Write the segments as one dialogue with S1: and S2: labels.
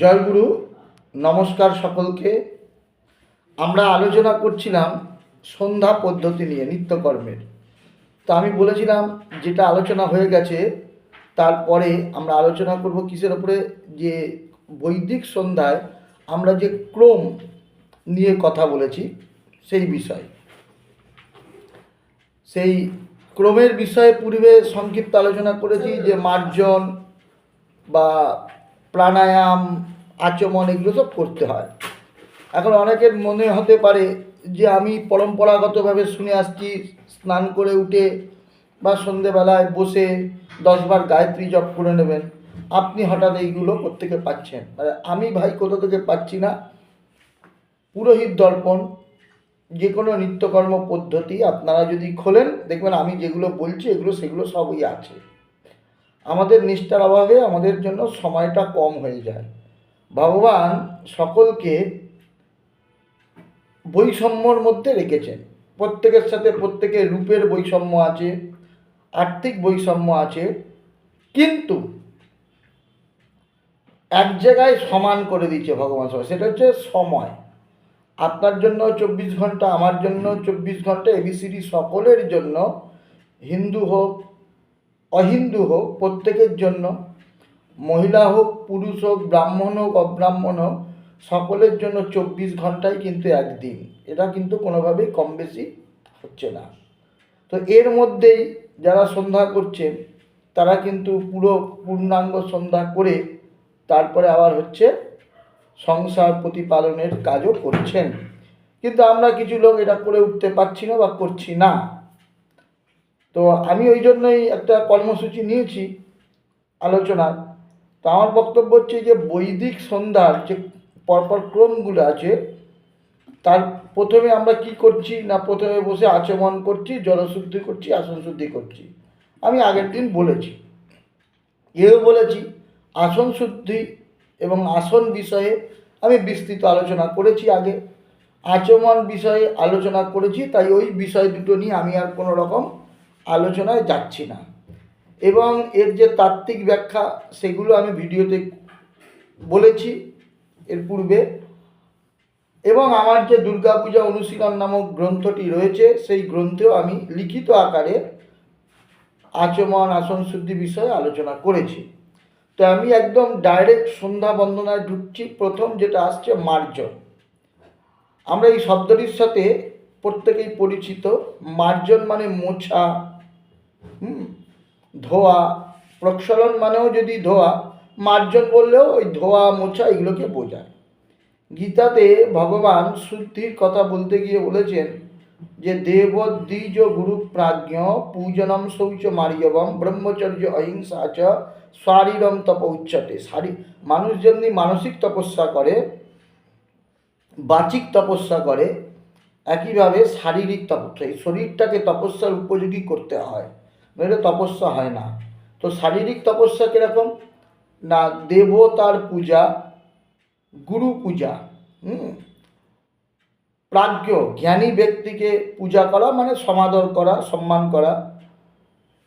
S1: জয়গুরু নমস্কার সকলকে। আমরা আলোচনা করছিলাম সন্ধ্যা পদ্ধতি নিয়ে, নিত্যকর্মের। তো আমি বলেছিলাম, যেটা আলোচনা হয়ে গেছে, তারপরে আমরা আলোচনা করব কিসের ওপরে যে বৈদিক সন্ধ্যায় আমরা যে ক্রম নিয়ে কথা বলেছি, সেই বিষয়। সেই ক্রমের বিষয়ে পূর্বে সংক্ষিপ্ত আলোচনা করেছি, যে মার্জন বা প্রাণায়াম, আচমন এগুলো সব করতে হয়। এখন অনেকের মনে হতে পারে যে আমি পরম্পরাগতভাবে শুনে আসছি, স্নান করে উঠে বা সন্ধেবেলায় বসে দশবার গায়ত্রী জপ করে নেবেন। আপনি হঠাৎ এইগুলো কোত্থেকে পাচ্ছেন? মানে আমি ভাই কোথা থেকে পাচ্ছি না? পুরোহিত দর্পণ যে কোনো নিত্যকর্ম পদ্ধতি আপনারা যদি খোলেন, দেখবেন আমি যেগুলো বলছি, এগুলো সেগুলো সবই আছে। আমাদের নিষ্ঠার অভাবে আমাদের জন্য সময়টা কম হয়ে যায়। ভগবান সকলকে বৈষম্যর মধ্যে রেখেছেন। প্রত্যেকের সাথে প্রত্যেকের রূপের বৈষম্য আছে, আর্থিক বৈষম্য আছে, কিন্তু এক জায়গায় সমান করে দিচ্ছে ভগবান সবাই, সেটা হচ্ছে সময়। আপনার জন্য চব্বিশ ঘণ্টা, আমার জন্য চব্বিশ ঘণ্টা এবিসিডি সকলের জন্য হিন্দু হোক অহিন্দু হোক, প্রত্যেকের জন্য, মহিলা হোক, পুরুষ হোক, ব্রাহ্মণ হোক, অব্রাহ্মণ হোক, সকলের জন্য চব্বিশ ঘন্টাই কিন্তু একদিন। এটা কিন্তু কোনোভাবেই কম বেশি হচ্ছে না। তো এর মধ্যেই যারা সন্ধ্যা করছেন তারা কিন্তু পুরো পূর্ণাঙ্গ সন্ধ্যা করে তারপরে আবার হচ্ছে সংসার প্রতিপালনের কাজও করছেন। কিন্তু আমরা কিছু লোক এটা করে উঠতে পারছি না বা করছি না। তো আমি ওই জন্যই একটা কর্মসূচি নিয়েছি আলোচনার। তো আমার বক্তব্য হচ্ছে যে বৈদিক সন্ধ্যার যে পরপর ক্রমগুলো আছে, তার প্রথমে আমরা কি করছি না প্রথমে বসে আচমন করছি, জলশুদ্ধি করছি, আসন শুদ্ধি করছি। আমি আগের দিন বলেছি। এও বলেছি, আসন শুদ্ধি এবং আসন বিষয়ে আমি বিস্তৃত আলোচনা করেছি আগে। আচমন বিষয়ে আলোচনা করেছি, তাই ওই বিষয় দুটো নিয়ে আমি আর কোনো রকম আলোচনায় যাচ্ছি না। এবং এর যে তাত্ত্বিক ব্যাখ্যা, সেগুলো আমি ভিডিওতে বলেছি এর পূর্বে। এবং আমার যে দুর্গাপূজা অনুশীলন নামক গ্রন্থটি রয়েছে, সেই গ্রন্থেও আমি লিখিত আকারে আচমন আসন শুদ্ধি বিষয়ে আলোচনা করেছি। তো আমি একদম ডাইরেক্ট সন্ধ্যা বন্দনায় ঢুকছি। প্রথম যেটা আসছে, মার্জন। আমরা এই শব্দটির সাথে প্রত্যেকেই পরিচিত। মার্জন মানে মোছা হুম? ধোয়া, প্রক্ষালন মানেও যদি ধোয়া, মার্জন বললেও ওই ধোয়া, মোছা এগুলোকে বোঝায়। গীতাতে ভগবান শুদ্ধির কথা বলতে গিয়ে বলেছেন যে দেব দ্বিজ গুরু প্রাজ্ঞ পূজনম শৌচ মার্যবম ব্রহ্মচর্য অহিংসা চ শারীরম তপ উচ্চতে। শারী, মানুষ যেমনি মানসিক তপস্যা করে, বাচিক তপস্যা করে, একইভাবে শারীরিক তপস্যা এই শরীরটাকে তপস্যার উপযোগী করতে হয়। নইলে তপস্যা হয় না। তো শারীরিক তপস্যা কীরকম? না দেবতার পূজা, গুরু পূজা, হুম? প্রাজ্ঞ, জ্ঞানী ব্যক্তিকে পূজা করা মানে সমাদর করা, সম্মান করা,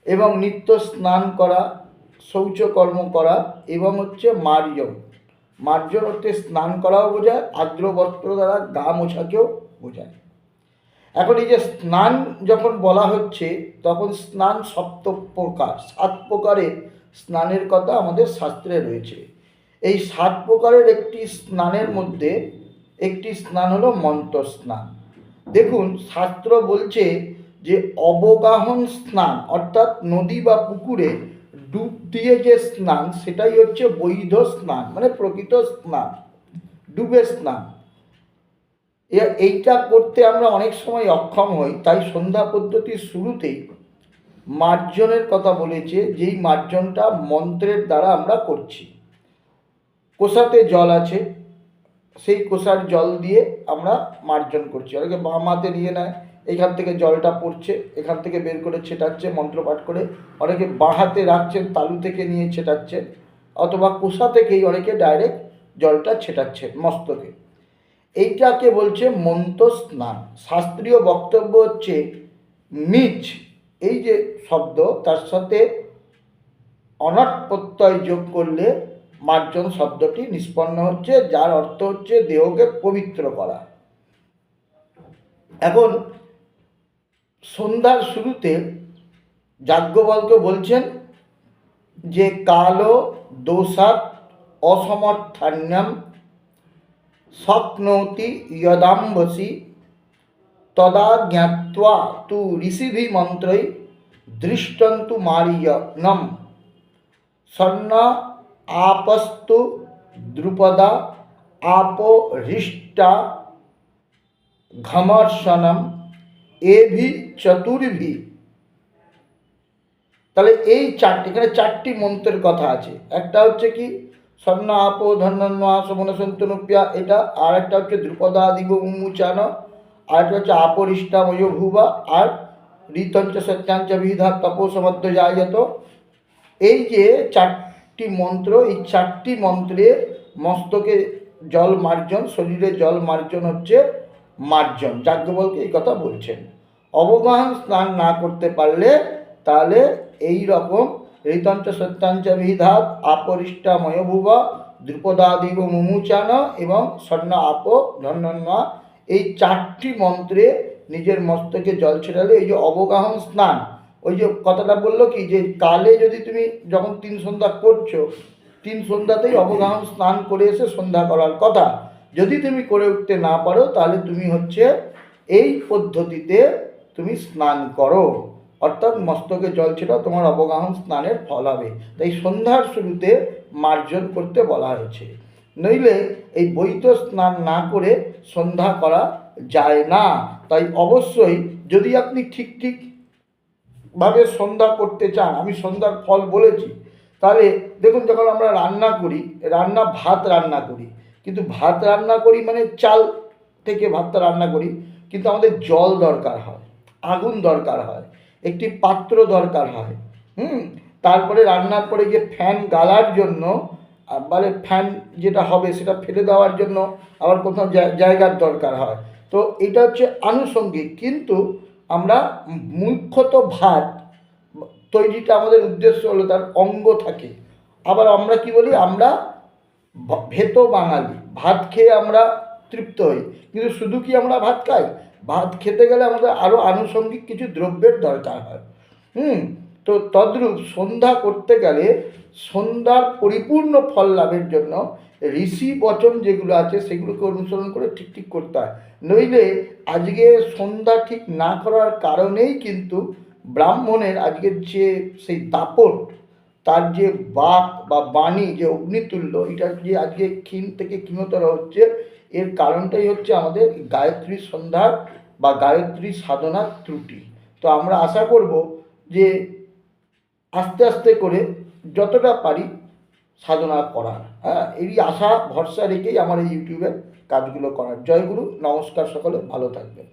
S1: এবং নিত্য স্নান করা, শৌচকর্ম করা, এবং হচ্ছে মার্জন। মার্জন হচ্ছে স্নান করাও বোঝায়, আর্দ্র বস্ত্র দ্বারা গা মোছাকেও বোঝায়। এখন এই যে স্নান যখন বলা হচ্ছে, তখন স্নান সপ্ত প্রকার সাত প্রকারের স্নানের কথা আমাদের শাস্ত্রে রয়েছে। এই সাত প্রকারের একটি স্নানের মধ্যে একটি স্নান হলো মন্ত্র স্নান দেখুন, শাস্ত্র বলছে যে অবগাহন স্নান, অর্থাৎ নদী বা পুকুরে ডুব দিয়ে যে স্নান, সেটাই হচ্ছে বৈধ স্নান মানে প্রকৃত স্নান, ডুবে স্নান। এইটা করতে আমরা অনেক সময় অক্ষম হই, তাই সন্ধ্যা পদ্ধতির শুরুতেই মার্জনের কথা বলেছে, যেই মার্জনটা মন্ত্রের দ্বারা আমরা করছি। কোষাতে জল আছে, সেই কোষার জল দিয়ে আমরা মার্জন করছি। অনেকে বাম হাতে নিয়ে নেয় এখান থেকে জলটা পড়ছে, এখান থেকে বের করে ছেটাচ্ছে মন্ত্রপাঠ করে। অনেকে বাঁ হাতে রাখছেন, তালু থেকে নিয়ে ছেটাচ্ছেন, অথবা কোষা থেকেই অনেকে ডাইরেক্ট জলটা ছেটাচ্ছেন, মস্তকে। এইটাকে বলছে মন্ত স্নান শাস্ত্রীয় বক্তব্য হচ্ছে মিচ এই যে শব্দ, তার সাথে অনাট প্রত্যয় যোগ করলে মার্জন শব্দটি নিষ্পন্ন হচ্ছে, যার অর্থ হচ্ছে দেহকে পবিত্র করা। এখন সন্ধ্যার শুরুতে যাজ্ঞবল্ক বলছেন যে কালো দোষাত অসমর্থান্যম শক্নোতি যদাম্বসি তদা জ্ঞাত্বা তু ঋষিভি মন্ত্রৈ দৃষ্টন্তু মারিয়নম। স্বর্ণ আপস্তু দ্রুপদা আপো হৃষ্টা ঘমর্ষণম এভি চতুর্ভি। তাহলে এই চারটি, এখানে চারটি মন্ত্রের কথা আছে। একটা হচ্ছে কি স্বর্ণ আপ ধন্যন্ন সমন সন্তনুপ্যা। এটা আর একটা হচ্ছে দ্রুপদা দিব উন্মুচান আর একটা হচ্ছে আপরিষ্টা ময়ভুবা, আর ঋতঞ্চ সত্যাঞ্চ বিধা তপোসমধ্য জায়ত এই যে চারটি মন্ত্র, এই চারটি মন্ত্রে মস্তকে জল মার্জন, শরীরে জল মার্জন হচ্ছে মার্জন। যাজ্ঞবলকে এই কথা বলছেন। অবগাহন স্নান না করতে পারলে তাহলে এই রকম ঋতঞ্চ সত্যাঞ্চ বিধাত আপরিষ্টা ময়ভুবা দ্রুপদাদিব মুমুচান এবং স্বর্ণ আপ ধন্যন্মা এই চারটি মন্ত্রে নিজের মস্তকে জল ছেড়ালে এই যে অবগাহন স্নান, ওই যে কথাটা বলল কি, যে কালে যদি তুমি যখন তিন সন্ধ্যা করছ, তিন সন্ধ্যাতেই অবগাহন স্নান করে এসে সন্ধ্যা করার কথা। যদি তুমি করে উঠতে না পারো, তাহলে তুমি হচ্ছে এই পদ্ধতিতে তুমি স্নান করো। অর্থাৎ মস্তকে জল ছিল, তোমার অবগাহন স্নানের ফল হবে। তাই সন্ধ্যার শুরুতে মার্জন করতে বলা হয়েছে। নইলে এই বৈত স্নান না করে সন্ধ্যা করা যায় না। তাই অবশ্যই যদি আপনি ঠিক ঠিক ভাবে সন্ধ্যা করতে চান, আমি সন্ধ্যার ফল বলেছি, তাহলে দেখুন যখন আমরা রান্না করি, রান্না, ভাত রান্না করি, কিন্তু ভাত রান্না করি মানে চাল থেকে ভাতটা রান্না করি, কিন্তু আমাদের জল দরকার হয়, আগুন দরকার হয়। একটি পাত্র দরকার হয়, হুম? তারপরে রান্নার পরে যে ফ্যান গালার জন্য মানে ফ্যান যেটা হবে সেটা ফেলে দেওয়ার জন্য আবার কোথাও জায়গার দরকার হয়। তো এটা হচ্ছে আনুষঙ্গিক, কিন্তু আমরা মুখ্যত ভাত তৈরিটা আমাদের উদ্দেশ্য হলো তার অঙ্গ থাকে। আবার আমরা কি বলি? আমরা ভেত বাঙালি, ভাত খেয়ে আমরা তৃপ্ত হই। কিন্তু শুধু কি আমরা ভাত খাই? ভাত খেতে গেলে আমাদের আরও আনুষঙ্গিক কিছু দ্রব্যের দরকার হয়। হুম? তো তদ্রূপ সন্ধ্যা করতে গেলে সন্ধ্যার পরিপূর্ণ ফল লাভের জন্য ঋষি বচন যেগুলো আছে সেগুলোকে অনুসরণ করে ঠিক ঠিক করতে হয়। নইলে আজকে সন্ধ্যা ঠিক না করার কারণেই কিন্তু ব্রাহ্মণের আজকের যে সেই দাপট, তার যে বাক বা বাণী, যে অগ্নিতুল্য, এটা যে আজকে ক্ষীণ থেকে ক্ষীণতর হচ্ছে এর কারণটাই হচ্ছে আমাদের গায়ত্রী সন্ধ্যার বা গায়ত্রী সাধনার ত্রুটি। তো আমরা আশা করব যে আস্তে আস্তে করে যতটা পারি সাধনা করার। হ্যাঁ এই আশা, ভরসা রেখেই আমার এই ইউটিউবের কাজগুলো করার। জয়গুরু নমস্কার সকলে, ভালো থাকবেন।